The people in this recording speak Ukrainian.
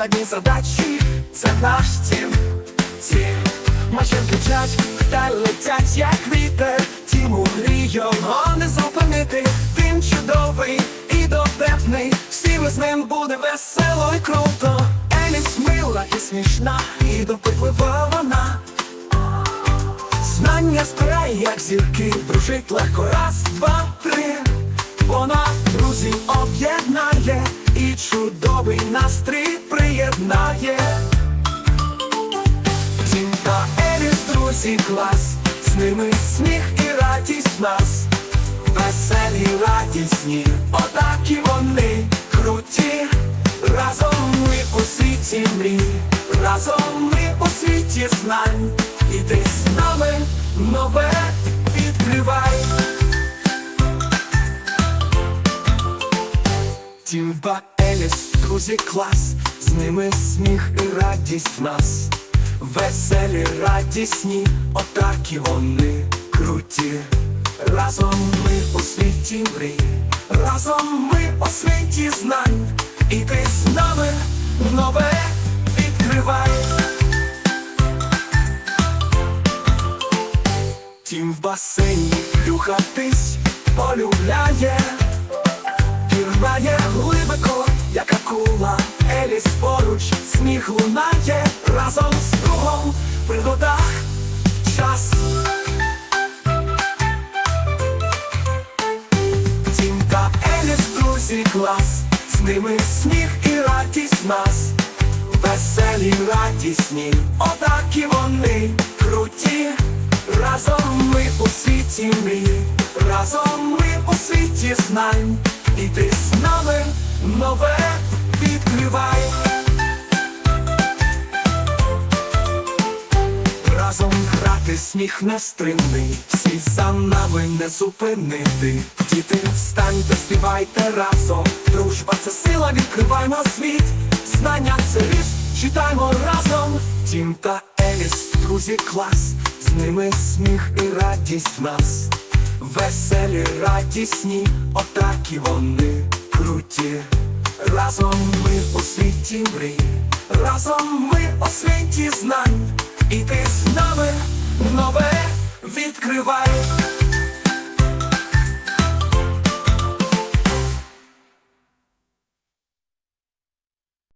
складні задачі, це наш тім, тім. Майже кричать, та летять, як вітер, тім у грі його не зупинити. Він чудовий і дотепний, всі ми з ним буде весело і круто. Еліс мила і смішна, і допитлива вона. Знання збирає, як зірки, дружить легко раз, два, три. Вона друзів об'єднає і чудовий настрій друзі, клас, з ними сміх і радість нас. Веселі, радісні, отакі вони круті. Разом ми у світі мрій, разом ми у світі знань. Іди з нами нове відкривай. Тім ба Еліс, друзі, клас, з ними сміх і радість в нас. Веселі, радісні, отакі вони круті. Разом ми у світі мрій, разом ми у світі знань. І ти з нами нове відкривай. Тім в басейні плюхатись полюбляє. Пірнає глибоко, як акула, Еліс поруч, сміх лунає друзі, клас, з ними сміх і радість нас. Веселі, радісні, отакі вони круті. Разом ми у світі мрій, разом ми у світі знань. І ти з нами нове відкривай. Сміх нестримний, всі за нами не зупинити. Діти, встаньте, співайте разом. Дружба це сила, відкриваймо світ. Знання це ріст, читаймо разом. Тім та Еліс, друзі, клас, з ними сміх і радість в нас. Веселі, радісні, отакі вони круті. Разом ми у світі мрій, разом ми у світі знань. І ти з нами нове відкривай.